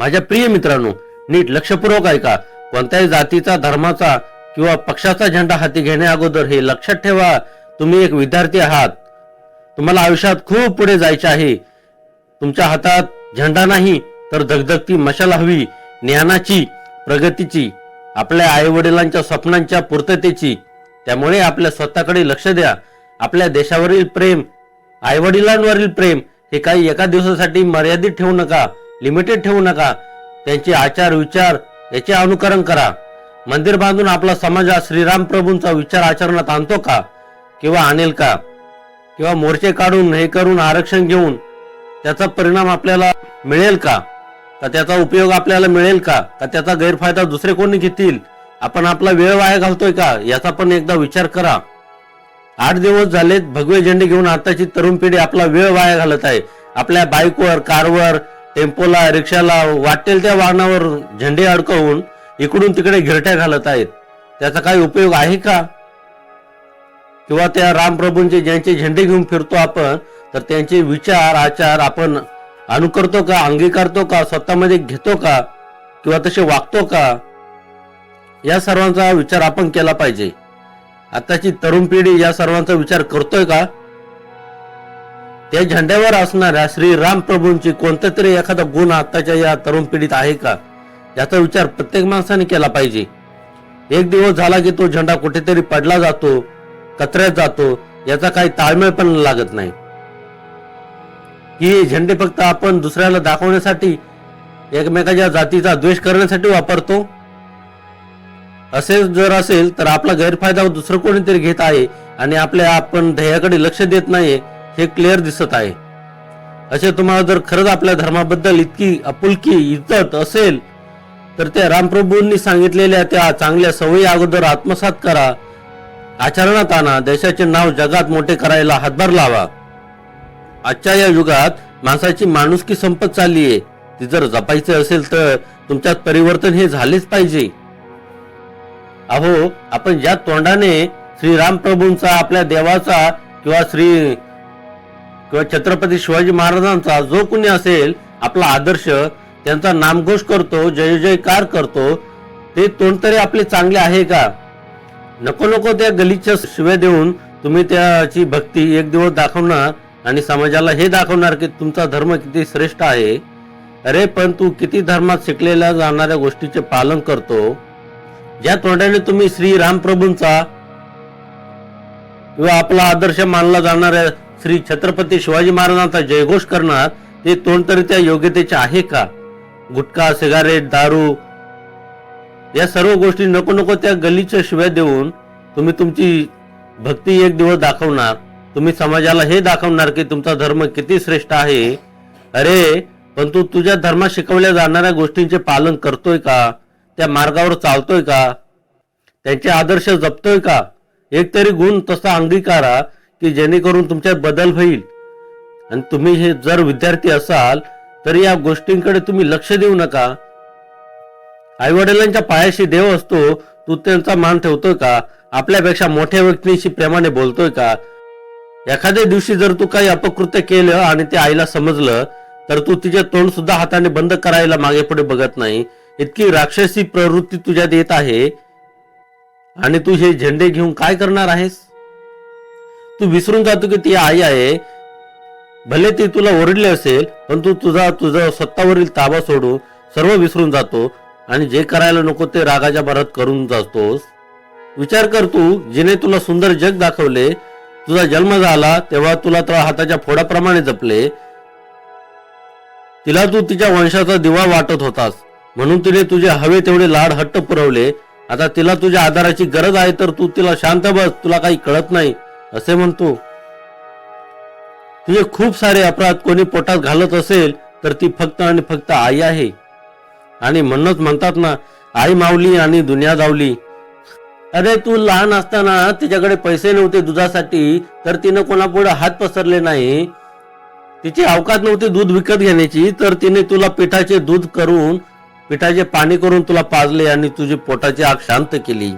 माझ्या प्रिय मित्रांनो नीट लक्षपूर्वक ऐका. कोणत्याही जातीचा धर्माचा किंवा पक्षाचा झेंडा हाती घेण्या अगोदर हे लक्षात ठेवा. तुम्ही एक विद्यार्थी आहात. तुम्हाला आयुष्यात खूप पुढे जायचे आहे. तुमच्या हातात झेंडा नाही तर धगधगती मशाल हवी. ज्ञानाची प्रगतीची आपल्या आई वडिलांच्या स्वप्नांच्या पूर्ततेची. त्यामुळे आपल्या स्वतःकडे लक्ष द्या. आपल्या देशावरील प्रेम आई वडिलांवरील प्रेम हे काही एका दिवसासाठी मर्यादित ठेवू नका. लिमिटेड ठेवू नका. त्यांचे आचार विचार याचे अनुकरण करा. मंदिर बांधून आपला समाज श्रीराम प्रभूंचा विचार आचरणात आणतो का? किंवा आणेल का? किंवा मोर्चे काढून हे करून आरक्षण घेऊन त्याचा परिणाम आपल्याला मिळेल का? का त्याचा उपयोग आपल्याला मिळेल का? का त्याचा गैरफायदा दुसरे कोणी घेतील? आपण आपला वेळ वाया घालतोय का? याचा पण एकदा विचार करा. आठ दिवस झालेत भगवे झेंडे घेऊन आताची तरुण पिढी आपला वेळ वाया घालत आहे. आपल्या बाईकवर कारवर टेम्पोला रिक्षाला वाटेल त्या वाहनावर झेंडे अडकवून इकडून तिकडे घिरट्या घालत आहेत. त्याचा काही उपयोग आहे का? किंवा त्या रामप्रभूंचे ज्यांचे झेंडे घेऊन फिरतो आपण तर त्यांचे विचार आचार आपण अनुकरतो का अंगीकारतो का स्वतःमध्ये घेतो का किंवा तसे वागतो का? या सर्वांचा विचार आपण केला पाहिजे. आताची तरुण पिढी या सर्वांचा विचार करतोय का? त्या झेंड्यावर असणाऱ्या श्री राम प्रभूंची कोणता तरी एखादा गुण आताच्या या तरुण पिढीत आहे का? याचा विचार प्रत्येक माणसाने केला पाहिजे. एक दिवस झाला की तो झेंडा कुठेतरी पडला जातो कचऱ्यात जातो याचा काही ताळमेळ पण लागत नाही. ही झेंडे फक्त आपण दुसऱ्याला दाखवण्यासाठी एकमेकाच्या जातीचा द्वेष करण्यासाठी वापरतो? असे जर असेल तर आपला गैरफायदा दुसरं कोणीतरी घेत आहे आणि आपल्या आपण ध्येयाकडे लक्ष देत नाहीये हे क्लिअर दिसत आहे. असे तुम्हाला जर खरंच आपल्या धर्माबद्दल इतकी आपुलकी इज्जत असेल तर त्या रामप्रभूंनी सांगितलेल्या त्या चांगल्या सवयी अगोदर आत्मसात करा. आचरणात आणा. देशाचे नाव जगात मोठे करायला हातभार लावा. आजच्या या युगात माणसाची माणुसकी संपत चालली आहे. ती जर जपायची असेल तर तुमच्यात परिवर्तन हे झालेच पाहिजे. अहो आपण ज्या तोंडाने श्री रामप्रभूंचा आपल्या देवाचा किंवा श्री किंवा छत्रपती शिवाजी महाराजांचा जो कुणी असेल आपला आदर्श त्यांचा नामघोष करतो जय जयकार करतो ते तोंड तरी आपले चांगले आहे का? नको नको त्या गलीच्या शिव्या देऊन तुम्ही त्याची भक्ती एक दिवस दाखवणार आणि समाजाला हे दाखवणार की तुमचा धर्म किती श्रेष्ठ आहे. अरे पण तू किती धर्मात शिकलेल्या जाणाऱ्या गोष्टीचे पालन करतो. ज्या तोंडाने तुम्ही श्री रामप्रभूंचा किंवा आपला आदर्श मानला जाणाऱ्या श्री छत्रपती शिवाजी महाराजांचा जयघोष करणार ते तोंड तरी त्या योग्यतेचे आहे का? गुटखा सिगारेट दारू या सर्व गोष्टी नको नको त्या गलीच्या शिव्या देऊन तुम्ही तुमची भक्ती एक दिवस दाखवणार. तुम्ही समाजाला हे दाखवणार की तुमचा धर्म किती श्रेष्ठ आहे. अरे पण तू तुझ्या धर्मात शिकवल्या जाणाऱ्या गोष्टींचे पालन करतोय का? त्या मार्गावर चालतोय का? त्यांचे आदर्श जपतोय का? एक तरी गुण तसा अंगीकारा की जेणेकरून तुमच्यात बदल होईल. आणि तुम्ही हे जर विद्यार्थी असाल तर या गोष्टींकडे तुम्ही लक्ष देऊ नका. आई वडिलांच्या पायाशी देव असतो तू त्यांचा मान ठेवतोय का? आपल्यापेक्षा मोठ्या व्यक्तींशी प्रेमाने बोलतोय का? एखाद्या दिवशी जर तू काही अपकृत्य केलं आणि ते आईला समजलं तर तू तिचे तोंड सुद्धा हाताने बंद करायला मागे पुढे बघत नाही. इतकी राक्षसी प्रवृत्ती तुझ्यात येत आहे. आणि तू हे झेंडे घेऊन काय करणार आहेस? तू विसरून जातो की ती आई आहे. भले ती तुला ओरडले असेल पण तू तुझा तुझा स्वतःवरील ताबा सोडून सर्व विसरून जातो आणि जे करायला नको ते रागाच्या भरात करून जातोस. विचार कर तू जिने तुला सुंदर जग दाखवले तुझा जन्म झाला तेव्हा तुला त्या हाताच्या फोडाप्रमाणे जपले. तिला तू तिच्या वंशाचा दिवा वाटत होतास. म्हणून तिने तुझे हवे तेवढे लाड हट्ट पुरवले. आता तिला तुझ्या आधाराची गरज आहे तर तू तिला शांत बस तुला काही कळत नाही. असे म्हणतो. तुझे खूप सारे अपराध कोणी पोटात घालत असेल तर ती फक्त आणि फक्त आई आहे. आणि म्हणूनच म्हणतात ना आई मावली आणि दुनिया धावली अरे तू लहान असताना तिच्याकडे पैसे नव्हते दुधासाठी तर तिनं कोणापुढे हात पसरले नाही. तिची अवकात नव्हती दूध विकत घेण्याची तर तिने तुला पिठाचे दूध करून पिठाचे पाणी करून तुला पाजले आणि तुझी पोटाची आग शांत केली.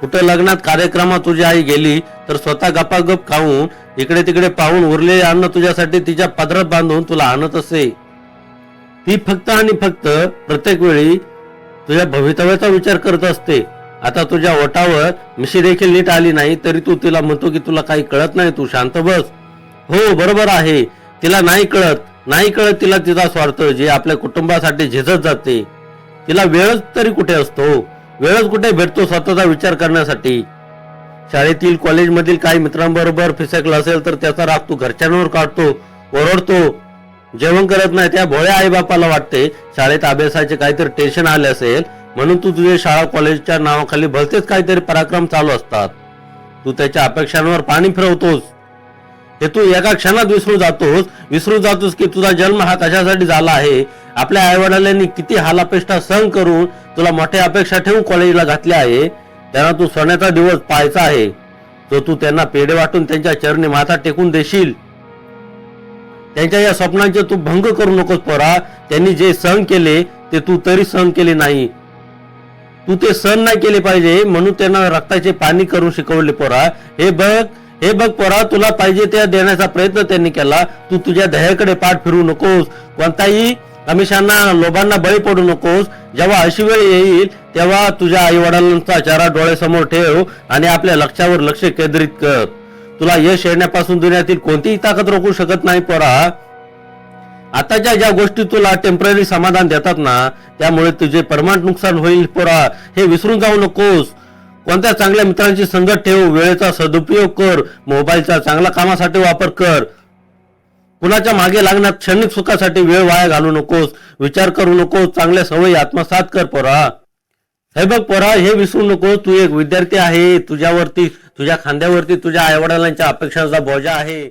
कुठं लग्नात कार्यक्रमात तुझी आई गेली तर स्वतः गपागप खाऊन इकडे तिकडे पाहून उरलेले अन्न तुझ्यासाठी तिच्या पदरात बांधून तुला आणत असे. ती फक्त आणि फक्त प्रत्येक वेळी तुझ्या भवितव्याचा विचार करत असते. आता तुझ्या ओटावर मिशी देखील नीट आली नाही तरी तू तिला म्हणतो की तुला काही कळत नाही तू शांत बस. हो बरोबर आहे. तिला नाही कळत नाही कळत तिला तिचा स्वार्थ जे आपल्या कुटुंबासाठी झिजत जाते. तिला वेळच तरी कुठे असतो? वेळच कुठे भेटतो स्वतःचा विचार करण्यासाठी? शाळेतील कॉलेजमधील काही मित्रांबरोबर फिसकला असेल तर त्याचा राग तू घरच्यांवर काढतो ओरडतो. जेवण करत नाही त्या भोळ्या आईबापाला वाटते शाळेत अभ्यासाचे काहीतरी टेन्शन आले असेल म्हणून तू तुझे शाळा कॉलेजच्या नावाखाली भलतेच काहीतरी पराक्रम चालू असतात. तू त्याच्या अपेक्षांवर पाणी फिरवतोस. हे तू एका क्षणात विसरू जातोस विसरू जातोस की तुझा जन्म हा कशासाठी झाला आहे? आपल्या आईवडिलांनी किती हालापेष्टा सहन करून तुला मोठ्या अपेक्षा ठेवून कॉलेजला घातले आहे त्यांना तू सोन्याचा दिवस पाहायचा आहे. जो तू त्यांना पेढे वाटून त्यांच्या चरणी माथा टेकून देशील. त्यांच्या या स्वप्नांचे तू भंग करू नकोस पोरा. त्यांनी जे सहन केले ते तू तरी सहन केले नाही. तू ते सहन नाही केले पाहिजे म्हणून त्यांना रक्ताचे पाणी करून शिकवले पोरा. हे बघ हे बघ पोरा तुला पाहिजे त्या देण्याचा प्रयत्न त्यांनी केला. तू तुझ्या ध्येयाकडे पाठ फिरू नकोस. कोणताही अमिषांना लोभांना बळी पडू नकोस. जेव्हा अशी वेळ येईल तेव्हा तुझ्या आई वडिलांचा चेहरा डोळ्यासमोर ठेव आणि आपल्या लक्षावर लक्ष केंद्रित कर. तुला यश येण्यापासून दुनियातील कोणतीही ताकद रोखू शकत नाही पोरा. आताच्या ज्या गोष्टी तुला टेंपररी समाधान देतात ना त्यामुळे तुझे परमानंट नुकसान होईल पोरा. हे विसरून जाऊ नकोस. कोणत्या चांगल्या मित्रांची संगत ठेव वेळेचा सदुपयोग कर मोबाईलचा चांगल्या कामासाठी वापर कर. कुणाच्या मागे लागण्यात क्षणिक सुखासाठी वेळ वाया घालू नकोस विचार करू नकोस चांगल्या सवयी आत्मसात कर पोरा. हे बघ पोरा हे विसरू नको तू एक विद्यार्थी आहे तुझ्यावरती तुझ्या खांद्यावरती तुझ्या आईवडिलांच्या अपेक्षांचा बोजा आहे.